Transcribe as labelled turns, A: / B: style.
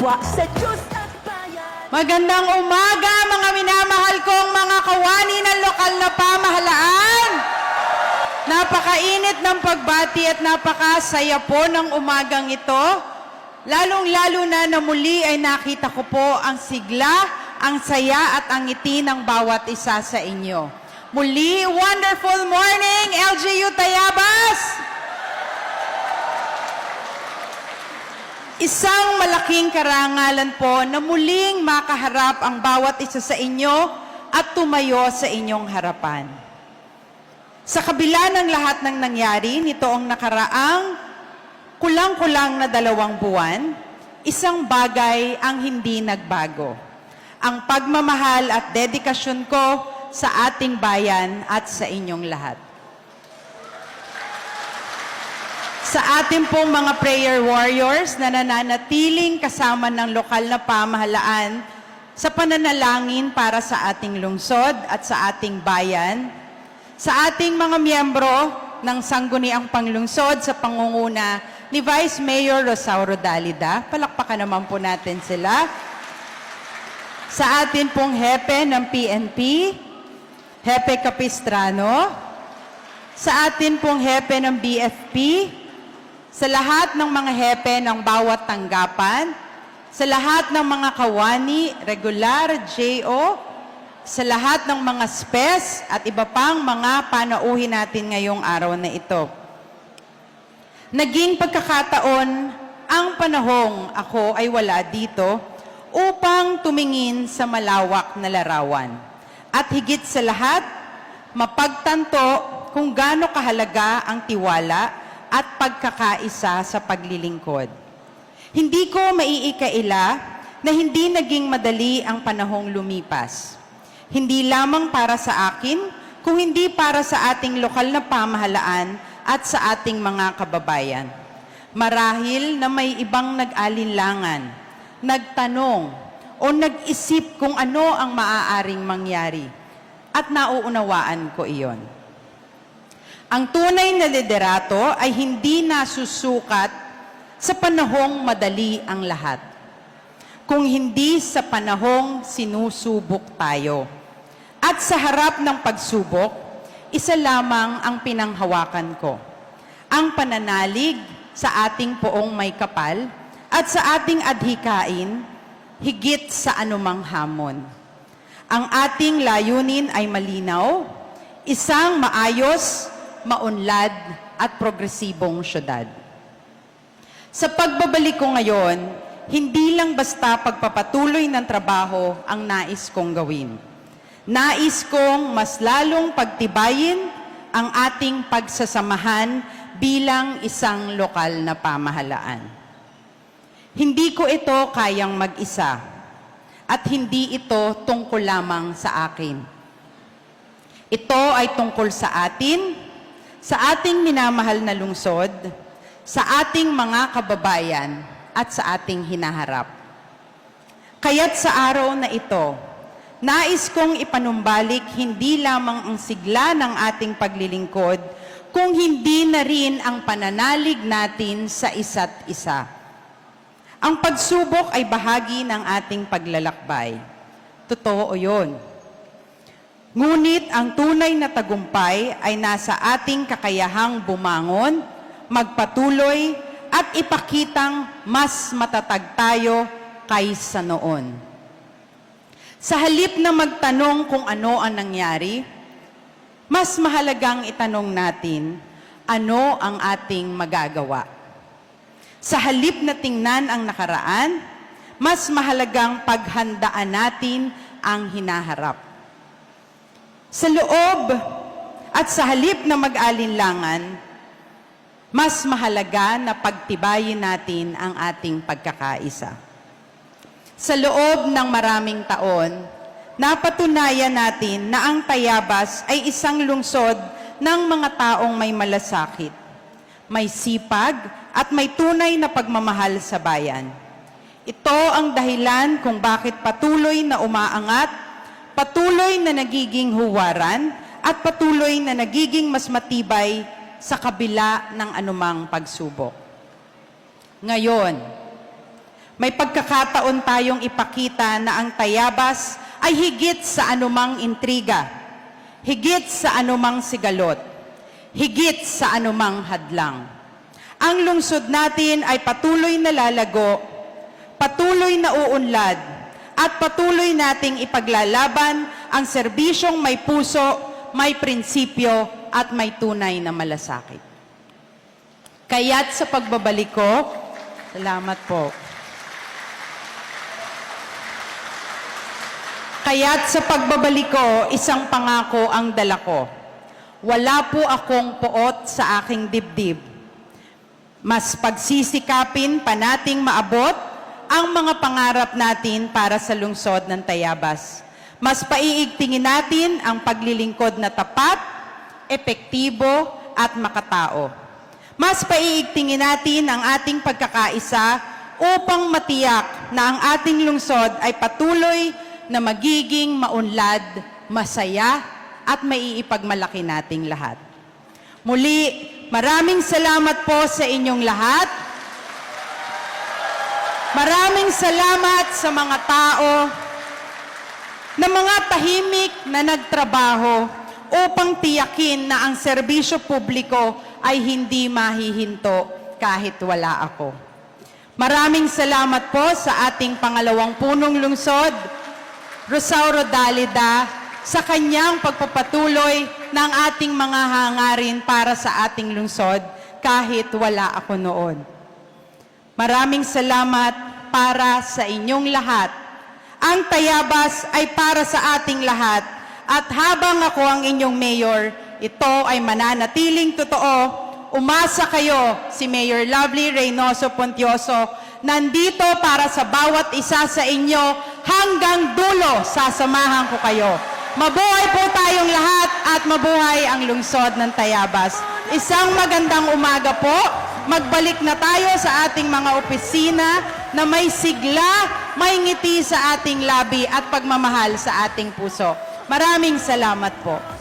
A: kapwa sa Diyos at bayan.
B: Magandang umaga mga minamahal kong mga kawani ng lokal na pamahalaan. Napakainit ng pagbati at napakasaya po ng umagang ito. Lalong-lalo na na muli ay nakita ko po ang sigla, ang saya at ang ngiti ng bawat isa sa inyo. Muli, wonderful morning, LGU Tayabas! Isang malaking karangalan po na muling makaharap ang bawat isa sa inyo at tumayo sa inyong harapan. Sa kabila ng lahat ng nangyari nitoong nakaraang kulang-kulang na dalawang buwan, isang bagay ang hindi nagbago. Ang pagmamahal at dedikasyon ko sa ating bayan at sa inyong lahat. Sa ating pong mga prayer warriors na nananatiling kasama ng lokal na pamahalaan sa pananalangin para sa ating lungsod at sa ating bayan, sa ating mga miyembro ng Sangguniang Panglungsod sa pangunguna ni Vice Mayor Rosauro Dalida, palakpakan naman po natin sila. Sa atin pong hepe ng PNP, Hepe Capistrano, sa atin pong hepe ng BFP, sa lahat ng mga hepe ng bawat tanggapan, sa lahat ng mga kawani, regular, JO, sa lahat ng mga spes at iba pang mga panauhin natin ngayong araw na ito. Naging pagkakataon ang panahong ako ay wala dito upang tumingin sa malawak na larawan. At higit sa lahat, mapagtanto kung gaano kahalaga ang tiwala at pagkakaisa sa paglilingkod. Hindi ko maiikaila na hindi naging madali ang panahong lumipas. Hindi lamang para sa akin, kung hindi para sa ating lokal na pamahalaan at sa ating mga kababayan. Marahil na may ibang nag-alinlangan, nagtanong, o nag-isip kung ano ang maaaring mangyari. At nauunawaan ko iyon. Ang tunay na liderato ay hindi nasusukat sa panahong madali ang lahat. Kung hindi sa panahong sinusubok tayo. At sa harap ng pagsubok, isa lamang ang pinanghawakan ko. Ang pananalig sa ating poong may kapal at sa ating adhikain higit sa anumang hamon. Ang ating layunin ay malinaw, isang maayos, maunlad at progresibong syudad. Sa pagbabalik ko ngayon, hindi lang basta pagpapatuloy ng trabaho ang nais kong gawin. Nais kong mas lalong pagtibayin ang ating pagsasamahan bilang isang lokal na pamahalaan. Hindi ko ito kayang mag-isa at hindi ito tungkol lamang sa akin. Ito ay tungkol sa atin, sa ating minamahal na lungsod, sa ating mga kababayan at sa ating hinaharap. Kaya't sa araw na ito, nais kong ipanumbalik hindi lamang ang sigla ng ating paglilingkod, kung hindi na rin ang pananalig natin sa isa't isa. Ang pagsubok ay bahagi ng ating paglalakbay. Totoo yun. Ngunit ang tunay na tagumpay ay nasa ating kakayahang bumangon, magpatuloy, at ipakitang mas matatag tayo kaysa noon. Sa halip na magtanong kung ano ang nangyari, mas mahalagang itanong natin, ano ang ating magagawa? Sa halip na tingnan ang nakaraan, mas mahalagang paghandaan natin ang hinaharap. Sa loob at sa halip na mag-alinlangan, mas mahalaga na pagtibayin natin ang ating pagkakaisa. Sa loob ng maraming taon, napatunayan natin na ang Tayabas ay isang lungsod ng mga taong may malasakit, may sipag at may tunay na pagmamahal sa bayan. Ito ang dahilan kung bakit patuloy na umaangat, patuloy na nagiging huwaran, at patuloy na nagiging mas matibay sa kabila ng anumang pagsubok. Ngayon, May pagkakataon tayong ipakita na ang tayabas ay higit sa anumang intriga, higit sa anumang sigalot, higit sa anumang hadlang. Ang lungsod natin ay patuloy na lalago, patuloy na uunlad, at patuloy nating ipaglalaban ang serbisyong may puso, may prinsipyo, at may tunay na malasakit. Kaya't sa pagbabalik ko, salamat po. Kaya't sa pagbabalik ko, isang pangako ang dala ko. Wala po akong poot sa aking dibdib. Mas pagsisikapin pa nating maabot ang mga pangarap natin para sa lungsod ng Tayabas. Mas paiigtingin natin ang paglilingkod na tapat, epektibo at makatao. Mas paiigtingin natin ang ating pagkakaisa upang matiyak na ang ating lungsod ay patuloy na magiging maunlad, masaya at maiipagmalaki nating lahat. Muli, maraming salamat po sa inyong lahat. Maraming salamat sa mga tao na mga tahimik na nagtrabaho upang tiyakin na ang serbisyo publiko ay hindi mahihinto kahit wala ako. Maraming salamat po sa ating pangalawang punong lungsod, Rosauro Dalida, sa kanyang pagpapatuloy ng ating mga hangarin para sa ating lungsod kahit wala ako noon. Maraming salamat para sa inyong lahat. Ang Tayabas ay para sa ating lahat at habang ako ang inyong mayor, ito ay mananatiling totoo. Umasa kayo si Mayor Lovely Reynoso Pontioso nandito para sa bawat isa sa inyo hanggang dulo sasamahan ko kayo. Mabuhay po tayong lahat at mabuhay ang lungsod ng Tayabas. Isang magandang umaga po. Magbalik na tayo sa ating mga opisina na may sigla, may ngiti sa ating labi at pagmamahal sa ating puso. Maraming salamat po.